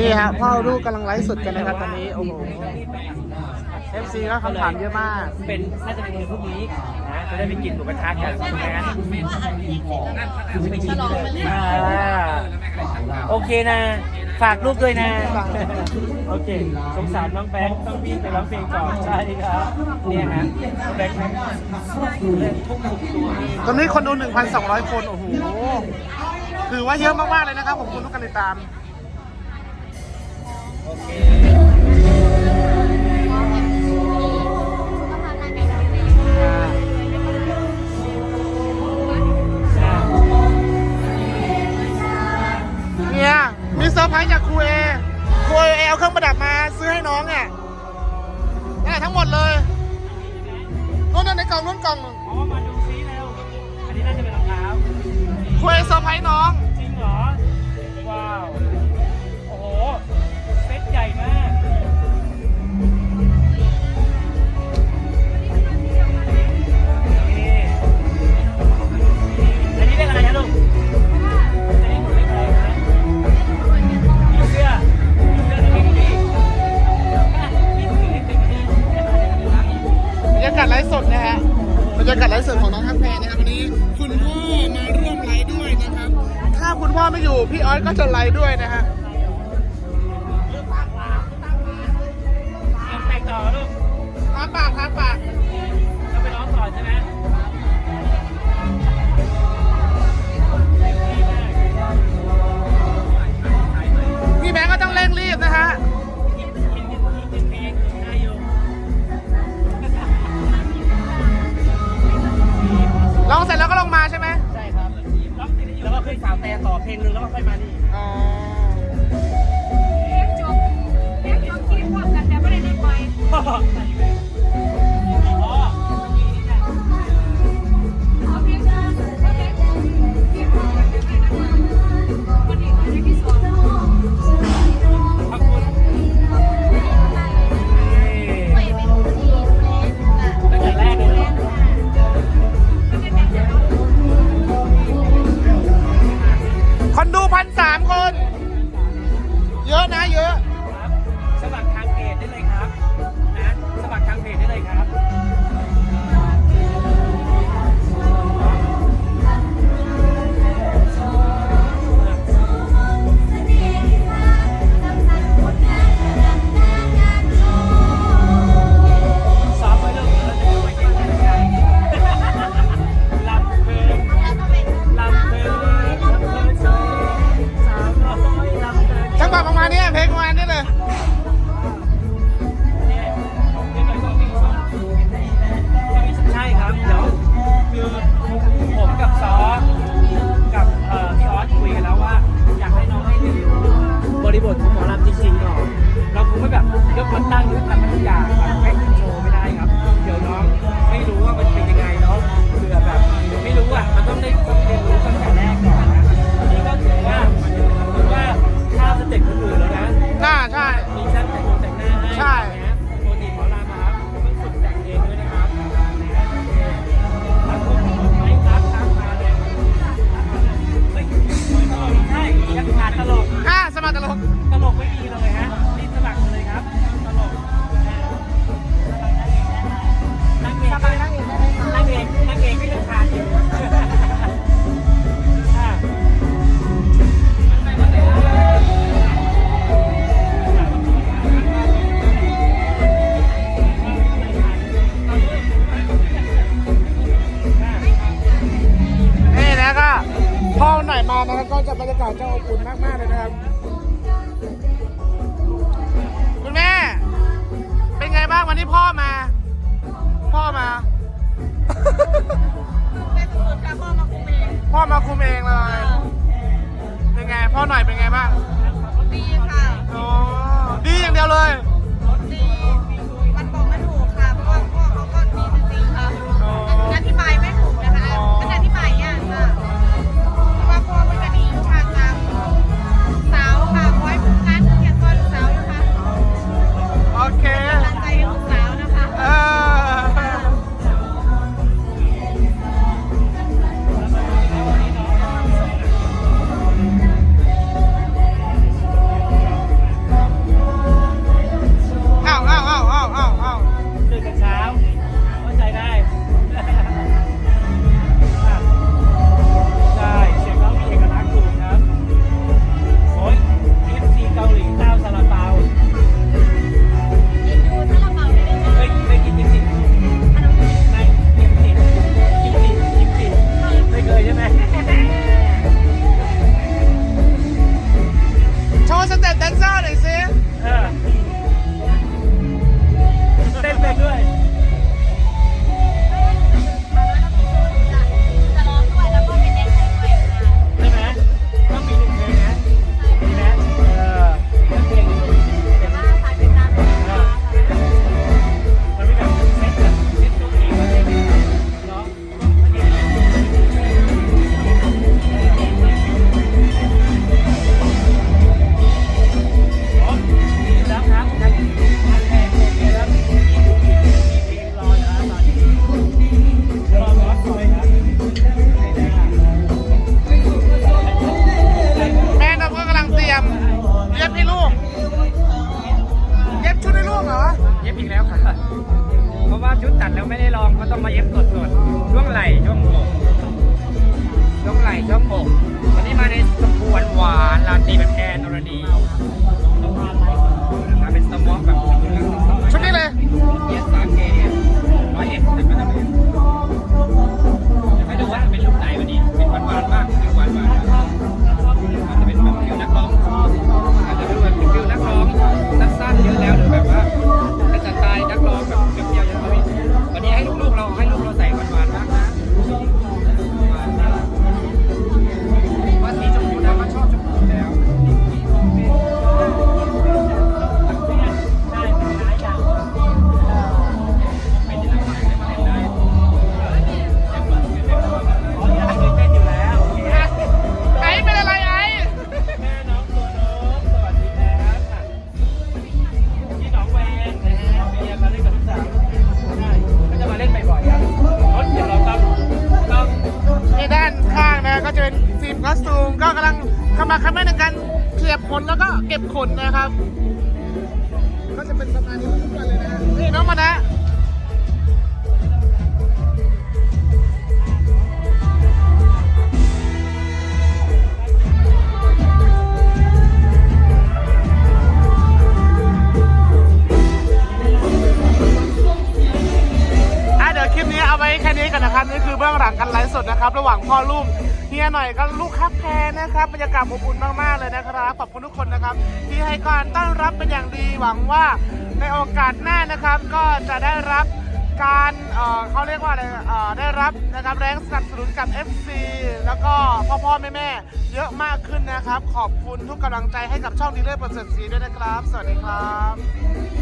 นี่ฮะพ่อลูกกำลังไลฟ์สดกันนะครับตอนนี้โอ้โห FC ก็คำถามเยอะมาก เป็นน่าจะเป็นคนพวกนี้นะจะได้ไปกินหมูกระทะกันนะฮะโอเคนะ ฝากลูกด้วยนะ โอเค สงสารน้องแบงค์ต้องวิ่งไปร้องเพลงก่อนใช่ครับเนี่ยฮะน้องแบงค์เล่นทุกตัวตอนนี้คนดู 1,200 คน โอ้โห ถือว่าเยอะมากๆเลยนะครับ ขอบคุณทุกการติดตาม เนี่ยมีเซอร์ไพรส์จากครูเอครูเอเอาเครื่องประดับมาซื้อให้น้องอะนี่ทั้งหมดเลยนู่นในกล่องนู่นกล่องอ๋อมาดูซีแล้วอันนี้น่าจะเป็นรองเท้าครูเอเซอร์ไพรส์น้อง จริงเหรอ ว้าว พี่ออสก็จะไลฟ์ด้วยนะฮะายมานะครับก็จะบรรยากาศจะอบอุ่นมากๆเลยนะครับ คุณแม่ เป็นไงบ้างวันนี้พ่อมา พ่อมา พ่อมาคุมเองเลย เป็นไง พ่อหน่อยเป็นไงบ้าง ดีค่ะโอ้ดีอย่างเดียวเลย ลังเขามาคัดแม่ในการเสียบขนแล้วก็เก็บขนนะครับ ก็จะเป็นประมาณนี้ทุกวันเลยนะ นี่น้องมานะอะเดี๋ยวคลิปนี้เอาไว้แค่นี้กันนะครับ นี่คือเบื้องหลังการไลฟ์สดนะครับ ระหว่างพ่อลูก เฮียหน่อยกับลูกครับแพรนะครับบรรยากาศอบอุ่นมากๆเลยนะครับขอบคุณทุกคนนะครับ ที่ให้การต้อนรับเป็นอย่างดีหวังว่าในโอกาสหน้านะครับก็จะได้รับการเอ่อเขาเรียกว่าอะไรเอ่อได้รับนะครับแรงสนับสนุนกับ FC แล้วก็พ่อพ่อแม่แม่เยอะมากขึ้นนะครับ ขอบคุณทุกกำลังใจให้กับช่องดีเลอร์ประเสริฐศรีด้วยนะครับ สวัสดีครับ